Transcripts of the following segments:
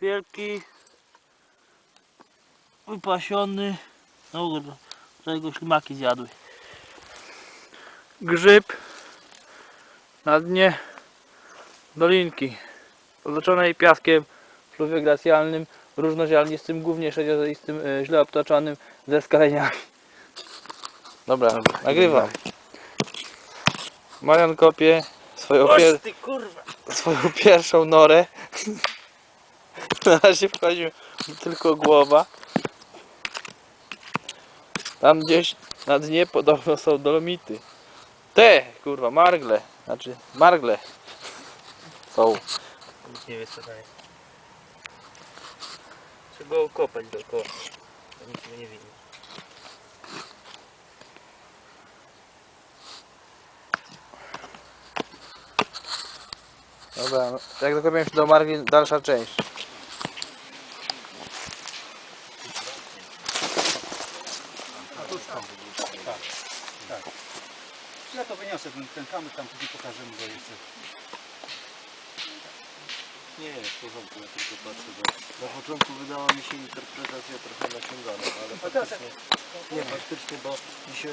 Wielki. Wypasiony. No kurde, tutaj go ślimaki zjadły. Grzyb. Na dnie dolinki. Otoczonej piaskiem fluwioglacialnym, różnoziarnistym, głównie sześcioziarnistym, e, źle obtoczonym, ze skaleniami. Dobra, nagrywam. Marian kopie swoją, pier swoją pierwszą norę. Na razie wchodzi mu tylko głowa. Tam gdzieś na dnie podobno są dolomity. Te, kurwa, margle. Znaczy, margle. Są. Nikt nie wie co to jest. Trzeba go okopać dookoła. To nikt tego nie widzi. Dobra, no, jak dokopiemy się do margli, dalsza część. Ja to wyniosę ten, ten kamyk, tam później pokażemy go jeszcze. Nie, w porządku, ja tylko patrzę, bo na początku wydała mi się interpretacja trochę naciągana, ale faktycznie, nie, faktycznie, bo mi się,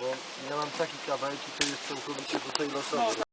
bo ja mam taki kawałek i to jest całkowicie tutaj losowy.